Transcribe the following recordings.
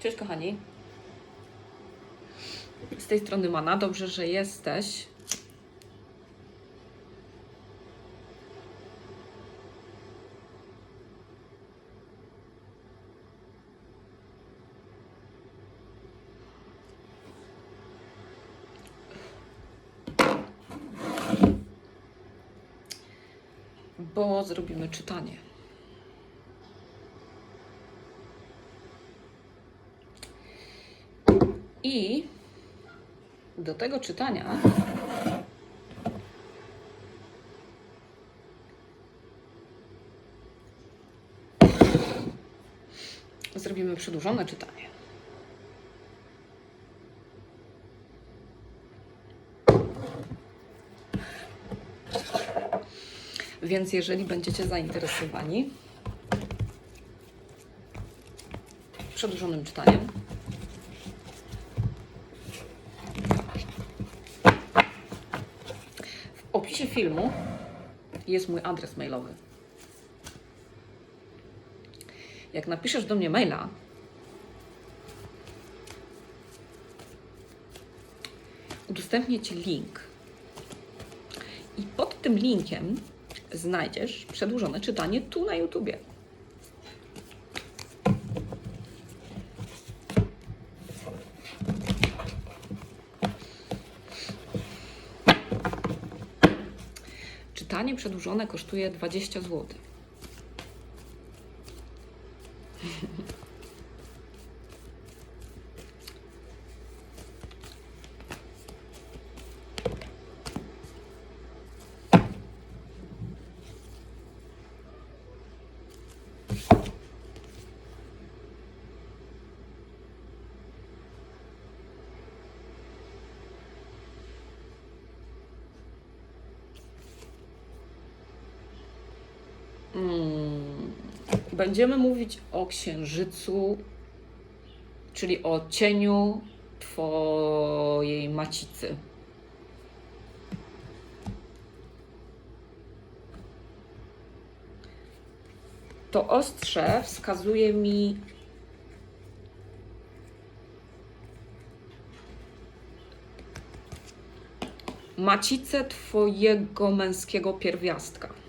Cześć kochani. Z tej strony Mana, dobrze, że jesteś. Bo zrobimy czytanie. I do tego czytania zrobimy przedłużone czytanie. Więc jeżeli będziecie zainteresowani przedłużonym czytaniem, W opisie filmu jest mój adres mailowy. Jak napiszesz do mnie maila, udostępnię Ci link. I pod tym linkiem znajdziesz przedłużone czytanie tu na YouTubie. Czytanie przedłużone kosztuje 20 zł. Będziemy mówić o księżycu, czyli o cieniu Twojej macicy. To ostrze wskazuje mi macicę Twojego męskiego pierwiastka.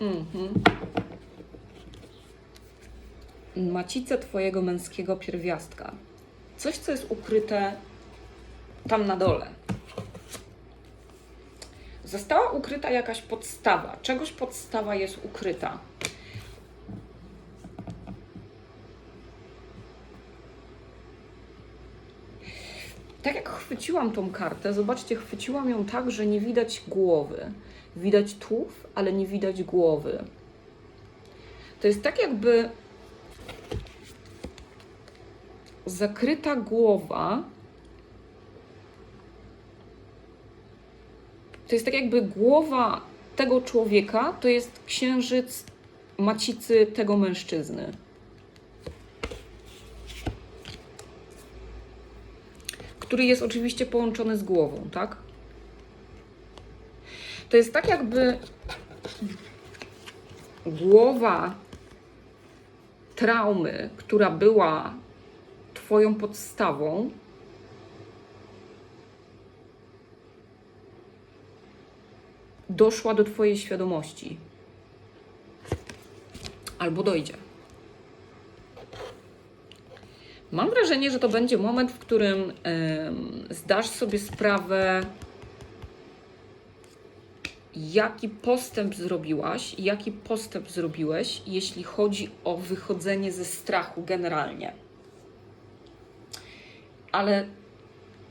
Mhm. Macicę Twojego męskiego pierwiastka. Coś, co jest ukryte tam na dole. Została ukryta jakaś podstawa. Czegoś podstawa jest ukryta. Tak jak chwyciłam tą kartę, zobaczcie, chwyciłam ją tak, że nie widać głowy. Widać tułów, ale nie widać głowy. To jest tak jakby zakryta głowa. To jest tak jakby głowa tego człowieka, to jest księżyc macicy tego mężczyzny. Który jest oczywiście połączony z głową, tak? To jest tak jakby głowa traumy, która była Twoją podstawą, doszła do Twojej świadomości. Albo dojdzie. Mam wrażenie, że to będzie moment, w którym em, zdasz sobie sprawę, jaki postęp zrobiłaś, jaki postęp zrobiłeś, jeśli chodzi o wychodzenie ze strachu generalnie. Ale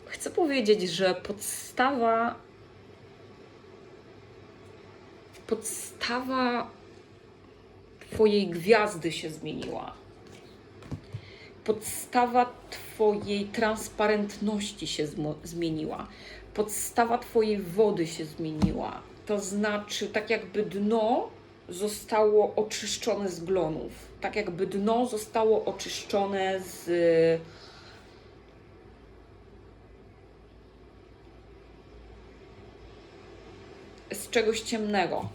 chcę powiedzieć, że podstawa podstawa Twojej gwiazdy się zmieniła. Podstawa Twojej transparentności się zmieniła. Podstawa Twojej wody się zmieniła. To znaczy, tak jakby dno zostało oczyszczone z glonów. Tak jakby dno zostało oczyszczone z z czegoś ciemnego.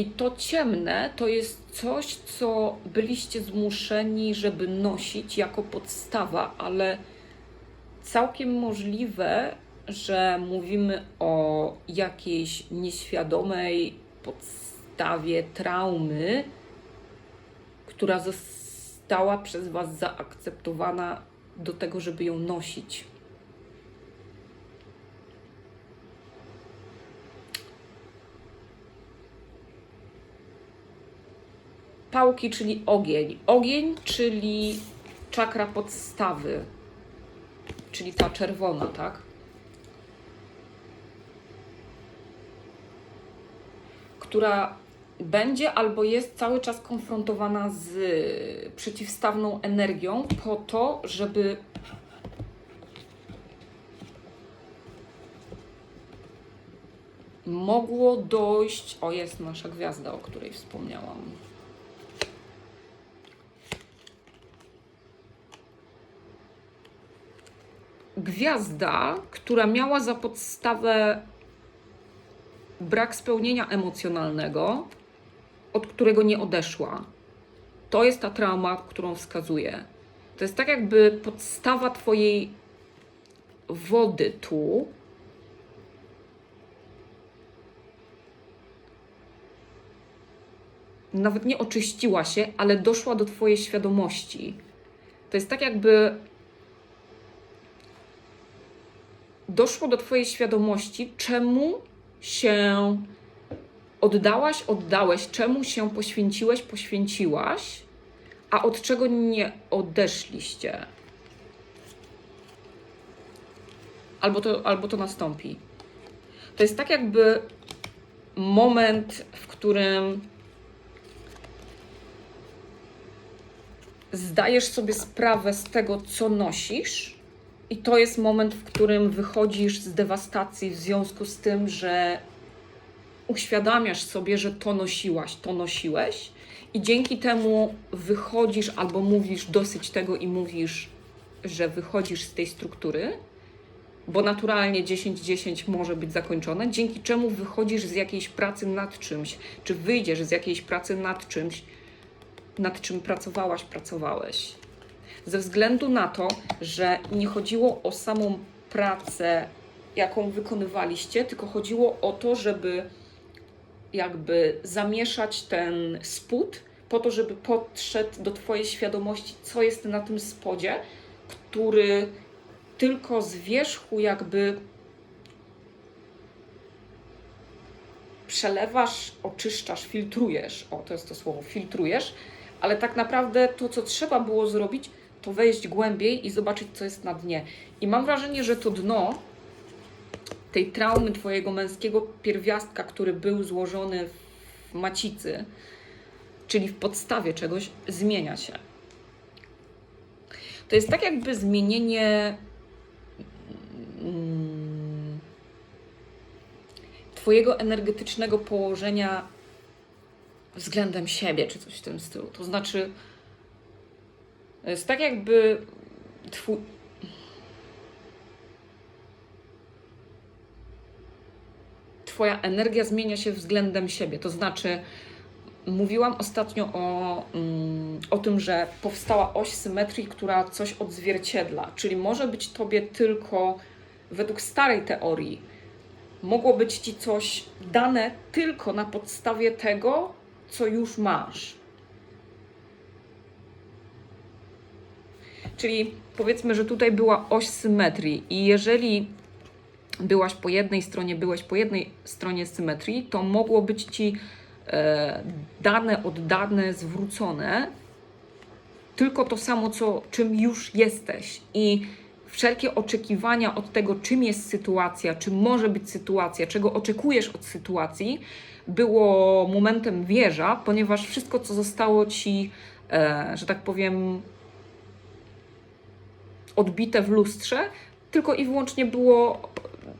I to ciemne to jest coś, co byliście zmuszeni, żeby nosić jako podstawa, ale całkiem możliwe, że mówimy o jakiejś nieświadomej podstawie traumy, która została przez Was zaakceptowana do tego, żeby ją nosić. Pałki, czyli ogień. Ogień, czyli czakra podstawy, czyli ta czerwona, tak? Która będzie albo jest cały czas konfrontowana z przeciwstawną energią po to, żeby mogło dojść. O, jest nasza gwiazda, o której wspomniałam. Gwiazda, która miała za podstawę brak spełnienia emocjonalnego, od którego nie odeszła. To jest ta trauma, którą wskazuje. To jest tak, jakby podstawa Twojej wody tu. Nawet nie oczyściła się, ale doszła do Twojej świadomości. To jest tak, jakby doszło do Twojej świadomości, czemu się oddałaś, oddałeś, czemu się poświęciłeś, poświęciłaś, a od czego nie odeszliście. Albo to, albo to nastąpi. To jest tak, jakby moment, w którym zdajesz sobie sprawę z tego, co nosisz i to jest moment, w którym wychodzisz z dewastacji w związku z tym, że uświadamiasz sobie, że to nosiłaś, to nosiłeś, i dzięki temu wychodzisz albo mówisz dosyć tego i mówisz, że wychodzisz z tej struktury, bo naturalnie 10-10 może być zakończone, dzięki czemu wychodzisz z jakiejś pracy nad czymś, czy wyjdziesz z jakiejś pracy nad czymś, nad czym pracowałaś, pracowałeś ze względu na to, że nie chodziło o samą pracę, jaką wykonywaliście, tylko chodziło o to, żeby jakby zamieszać ten spód, po to, żeby podszedł do Twojej świadomości, co jest na tym spodzie, który tylko z wierzchu jakby przelewasz, oczyszczasz, filtrujesz. O, to jest to słowo, filtrujesz, ale tak naprawdę to, co trzeba było zrobić, to wejść głębiej i zobaczyć, co jest na dnie. I mam wrażenie, że to dno tej traumy Twojego męskiego pierwiastka, który był złożony w macicy, czyli w podstawie czegoś, zmienia się. To jest tak jakby zmienienie mm, Twojego energetycznego położenia względem siebie, czy coś w tym stylu. To znaczy, jest tak jakby twój... Twoja energia zmienia się względem siebie. To znaczy, mówiłam ostatnio o, mm, o tym, że powstała oś symetrii, która coś odzwierciedla. Czyli może być tobie tylko według starej teorii, mogło być ci coś dane tylko na podstawie tego, co już masz. Czyli powiedzmy, że tutaj była oś symetrii i jeżeli byłaś po jednej stronie, byłeś po jednej stronie symetrii, to mogło być ci e, dane, oddane, zwrócone tylko to samo, co, czym już jesteś. I wszelkie oczekiwania od tego, czym jest sytuacja, czym może być sytuacja, czego oczekujesz od sytuacji, było momentem wieża, ponieważ wszystko, co zostało ci, e, że tak powiem, odbite w lustrze, tylko i wyłącznie było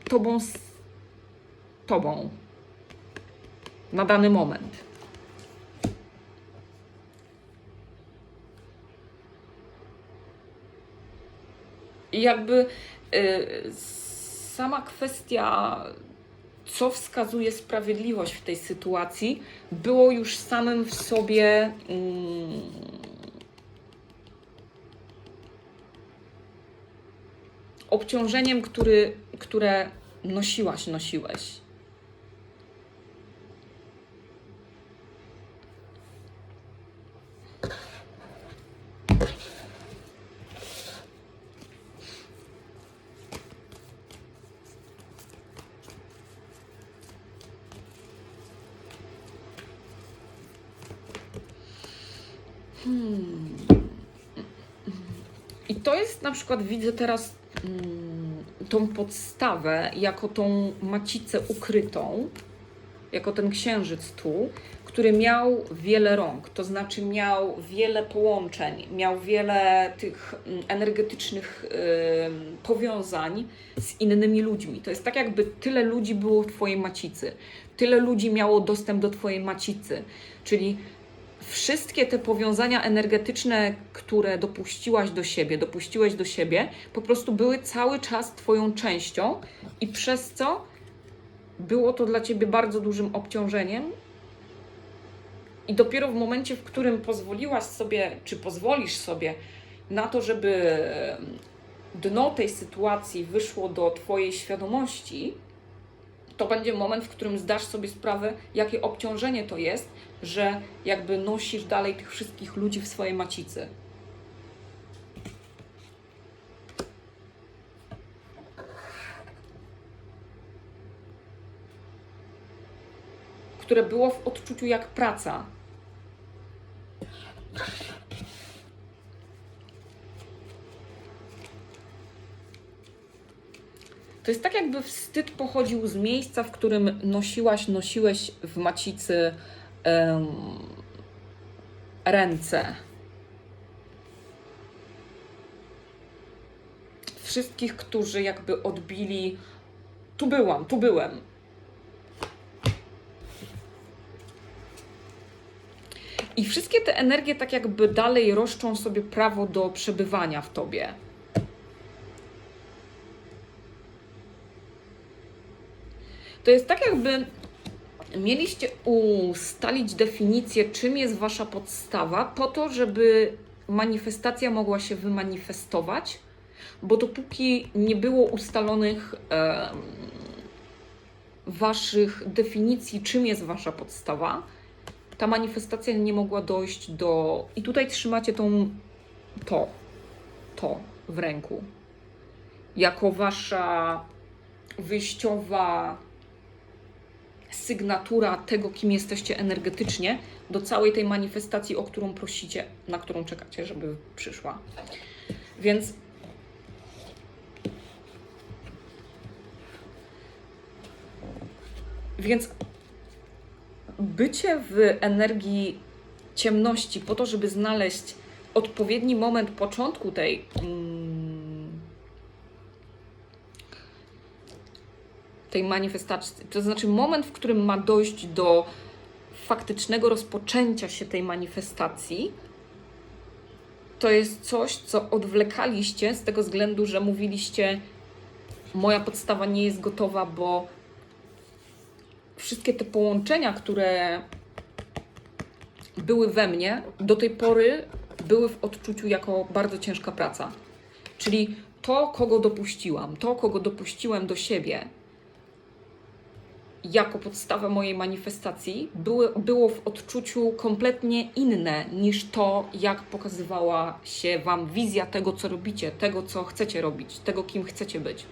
tobą z tobą na dany moment. Jakby y, sama kwestia, co wskazuje sprawiedliwość w tej sytuacji, było już samym w sobie. mm, obciążeniem, który, które nosiłaś, nosiłeś. I to jest na przykład, widzę teraz mm, tą podstawę jako tą macicę ukrytą, jako ten księżyc tu, który miał wiele rąk, to znaczy miał wiele połączeń, miał wiele tych mm, energetycznych powiązań z innymi ludźmi. To jest tak, jakby tyle ludzi było w Twojej macicy, tyle ludzi miało dostęp do Twojej macicy, czyli wszystkie te powiązania energetyczne, które dopuściłaś do siebie, dopuściłeś do siebie, po prostu były cały czas Twoją częścią i przez co było to dla Ciebie bardzo dużym obciążeniem. I dopiero w momencie, w którym pozwoliłaś sobie, czy pozwolisz sobie na to, żeby dno tej sytuacji wyszło do Twojej świadomości, to będzie moment, w którym zdasz sobie sprawę, jakie obciążenie to jest, że jakby nosisz dalej tych wszystkich ludzi w swojej macicy. Które było w odczuciu jak praca. To jest tak, jakby wstyd pochodził z miejsca, w którym nosiłaś, nosiłeś w macicy em, ręce. Wszystkich, którzy jakby odbili. Tu byłam, tu byłem. I wszystkie te energie tak jakby dalej roszczą sobie prawo do przebywania w tobie. To jest tak, jakby mieliście ustalić definicję, czym jest wasza podstawa, po to, żeby manifestacja mogła się wymanifestować, bo dopóki nie było ustalonych em, waszych definicji, czym jest wasza podstawa, ta manifestacja nie mogła dojść do. I tutaj trzymacie tą to, to w ręku. Jako wasza wyjściowa sygnatura tego, kim jesteście energetycznie, do całej tej manifestacji, o którą prosicie, na którą czekacie, żeby przyszła. Więc Więc bycie w energii ciemności po to, żeby znaleźć odpowiedni moment początku tej mm, tej manifestacji, to znaczy moment, w którym ma dojść do faktycznego rozpoczęcia się tej manifestacji, to jest coś, co odwlekaliście z tego względu, że mówiliście, moja podstawa nie jest gotowa, bo wszystkie te połączenia, które były we mnie, do tej pory były w odczuciu jako bardzo ciężka praca. Czyli to, kogo dopuściłam, to, kogo dopuściłem do siebie, jako podstawę mojej manifestacji, były, było w odczuciu kompletnie inne niż to, jak pokazywała się Wam wizja tego, co robicie, tego, co chcecie robić, tego, kim chcecie być.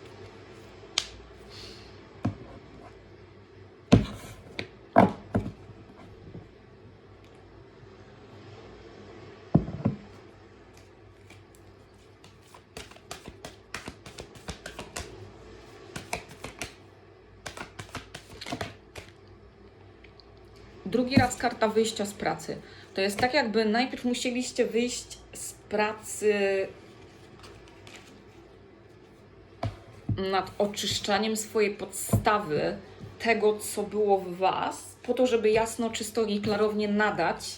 Karta wyjścia z pracy. To jest tak, jakby najpierw musieliście wyjść z pracy nad oczyszczaniem swojej podstawy, tego, co było w Was, po to, żeby jasno, czysto i klarownie nadać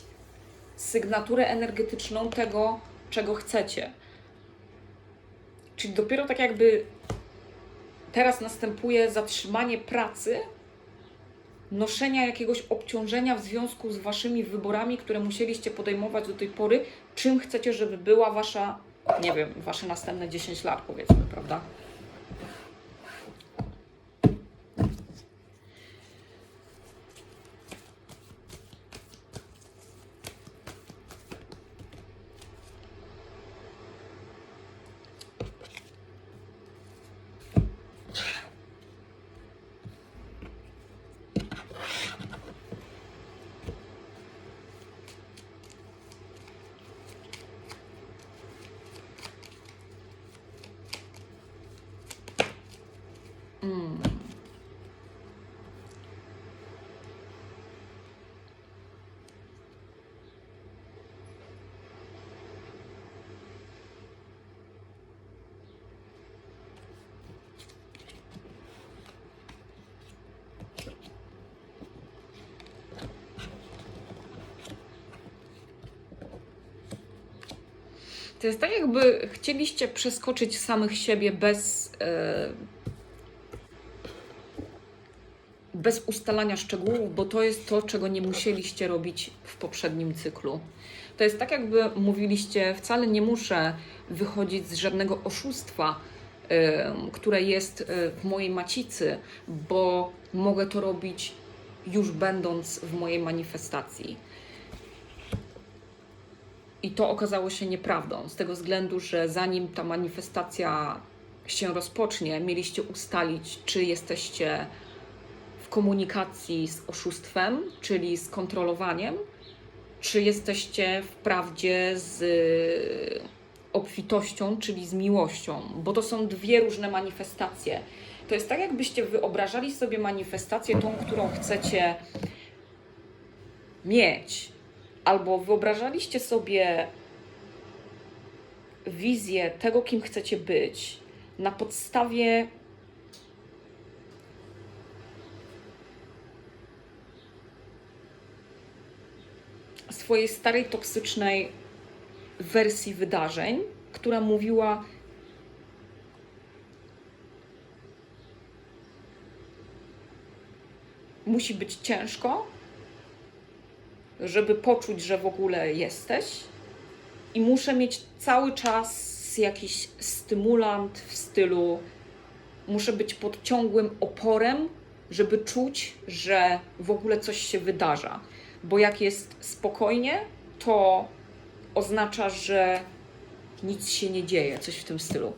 sygnaturę energetyczną tego, czego chcecie. Czyli dopiero tak jakby teraz następuje zatrzymanie pracy, noszenia jakiegoś obciążenia w związku z waszymi wyborami, które musieliście podejmować do tej pory, czym chcecie, żeby była wasza, nie wiem, wasze następne 10 lat, powiedzmy, prawda? To jest tak, jakby chcieliście przeskoczyć samych siebie bez, e, bez ustalania szczegółów, bo to jest to, czego nie musieliście robić w poprzednim cyklu. To jest tak, jakby mówiliście, wcale nie muszę wychodzić z żadnego oszustwa, które jest e, w mojej macicy, bo mogę to robić już będąc w mojej manifestacji. I to okazało się nieprawdą, z tego względu, że zanim ta manifestacja się rozpocznie, mieliście ustalić, czy jesteście w komunikacji z oszustwem, czyli z kontrolowaniem, czy jesteście wprawdzie z obfitością, czyli z miłością, bo to są dwie różne manifestacje. To jest tak, jakbyście wyobrażali sobie manifestację, tą, którą chcecie mieć, albo wyobrażaliście sobie wizję tego, kim chcecie być, na podstawie swojej starej, toksycznej wersji wydarzeń, która mówiła: Musi być ciężko, żeby poczuć, że w ogóle jesteś, i muszę mieć cały czas jakiś stymulant w stylu: muszę być pod ciągłym oporem, żeby czuć, że w ogóle coś się wydarza. Bo jak jest spokojnie, to oznacza, że nic się nie dzieje, coś w tym stylu.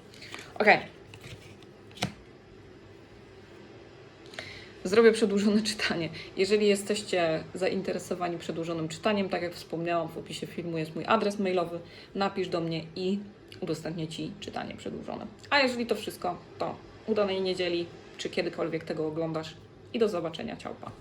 Ok. Zrobię przedłużone czytanie. Jeżeli jesteście zainteresowani przedłużonym czytaniem, tak jak wspomniałam, w opisie filmu jest mój adres mailowy. Napisz do mnie i udostępnię Ci czytanie przedłużone. A jeżeli to wszystko, to udanej niedzieli, czy kiedykolwiek tego oglądasz i do zobaczenia. Ciałpa.